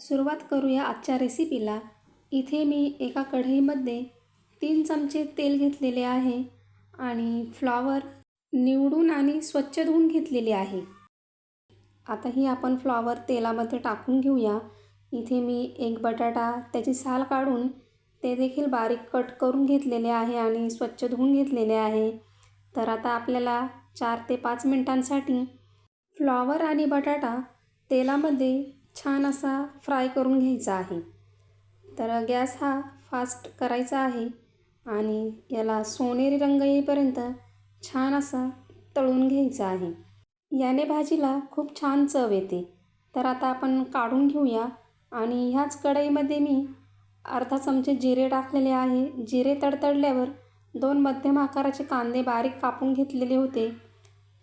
सुरुवात करूया आजच्या रेसिपीला इथे मी एका कढईमध्ये तीन चमचे तेल घेतलेले आहे आणि फ्लॉवर निवडून आणि स्वच्छ धुवून घेतलेले आहे. आता ही आपण फ्लॉवर तेलामध्ये टाकून घेऊया. इथे मी एक बटाटा त्याची साल काढून ते देखील बारीक कट करून घेतलेले आहे आणि स्वच्छ धुवून घेतलेले आहे. तर आता आपल्याला चार ते पाच मिनटांसाठी फ्लॉवर आणि बटाटा तेलामध्ये छान असा फ्राय करून घ्यायचा आहे. तर गॅस हा फास्ट करायचा आहे आणि याला सोनेरी रंग येईपर्यंत छान असा तळून घ्यायचा आहे. याने भाजीला खूप छान चव येते. तर आता आपण काढून घेऊया आणि ह्याच कढईमध्ये मी अर्धा चमचे जिरे टाकलेले आहे. जिरे तडतडल्यावर दोन मध्यम आकाराचे कांदे बारीक कापून घेतलेले होते.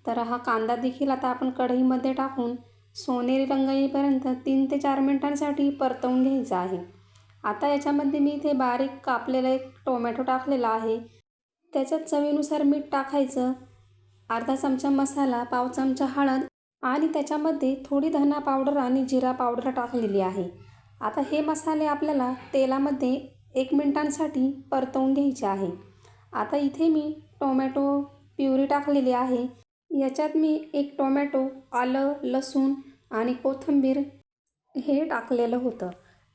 तर हा कांदा देखील आता आपण कढईमध्ये टाकून सोनेरी रंग येईपर्यंत तीन ते चार मिनटांसाठी परतवून घ्यायचा आहे. आता याच्यामध्ये मी इथे बारीक कापलेला एक टोमॅटो टाकलेला आहे. त्याच्यात चवीनुसार मीठ टाकायचं. अर्धा चमचा मसाला पाव चमचा हळद आणि त्याच्यामध्ये थोडी धना पावडर आणि जिरा पावडर टाकलेली आहे. आता हे मसाले आपल्याला तेलामध्ये एक मिनटांसाठी परतवून घ्यायचे आहे. आता इथे मी टोमॅटो प्युरी टाकलेली आहे. याच्यात मी एक टोमॅटो आलं लसूण आणि कोथिंबीर हे टाकलेलं होतं.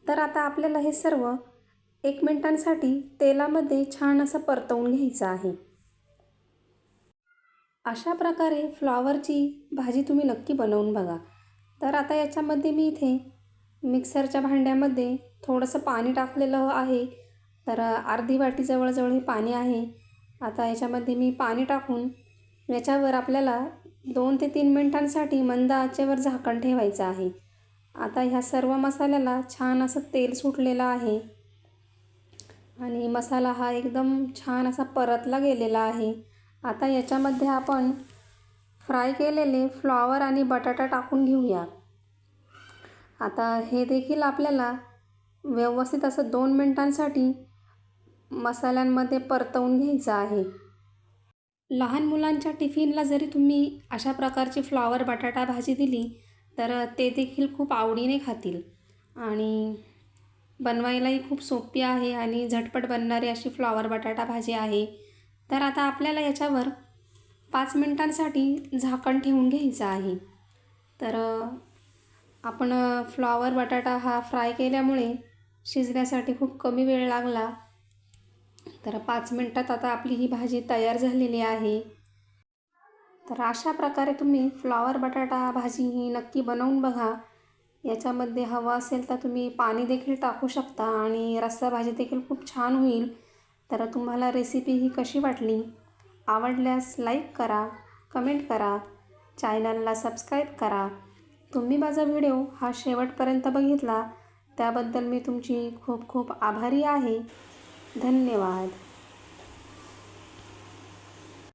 तर आता आपल्याला हे सर्व एक मिनटांसाठी तेलामध्ये छान असं परतवून घ्यायचं आहे. अशा प्रकारे फ्लॉवरची भाजी तुम्ही नक्की बनवून बघा. तर आता याच्यामध्ये मी इथे मिक्सरच्या भांड्यामध्ये थोडंसं पाणी टाकलेलं आहे. तर अर्धी वाटी जवळजवळ हे पाणी आहे. आता याच्यामध्ये मी पाणी टाकून याच्यावर आपल्याला दोन ते तीन मिनटांसाठी मंद आचेवर झाकण ठेवायचं आहे. आता ह्या सर्व मसाल्याला छान असं तेल सुटलेलं आहे. आणि मसाला हा एकदम छान असा परतला गेलेला आहे. आता याच्यामध्ये आपण फ्राय केलेले फ्लॉवर आणि बटाटा टाकून घेऊया. आता हे देखील आपल्याला व्यवस्थित असं दोन मिनटांसाठी मसाल्यांमध्ये परतवून घ्यायचं आहे. लहान मुलांच्या टिफिनला जरी तुम्ही अशा प्रकारची फ्लॉवर बटाटा भाजी दिली तर ते देखील खूप आवडीने खातील. आणि बनवायलाही खूप सोपी आहे आणि झटपट बनणारी अशी फ्लॉवर बटाटा भाजी आहे. तर आता आपल्याला याच्यावर पाच मिनटांसाठी झाकण ठेवून घ्यायचं आहे. तर आपण फ्लॉवर बटाटा हा फ्राय केल्यामुळे शिजण्यासाठी खूप कमी वेळ लागला. तर पाच मिनटात आता आपली ही भाजी तयार झालेली आहे. तर अशा प्रकारे तुम्ही फ्लॉवर बटाटा भाजी ही नक्की बनवून बघा. याच्यामध्ये हवं असेल तर तुम्ही पाणी देखील टाकू शकता आणि रस्सा भाजी देखील खूप छान होईल. तर तुम्हाला रेसिपी ही कशी वाटली? आवडल्यास लाईक करा कमेंट करा चॅनलला सबस्क्राईब करा. तुम्ही माझा व्हिडिओ हा शेवटपर्यंत बघितला त्याबद्दल मी तुमची खूप खूप आभारी आहे. धन्यवाद.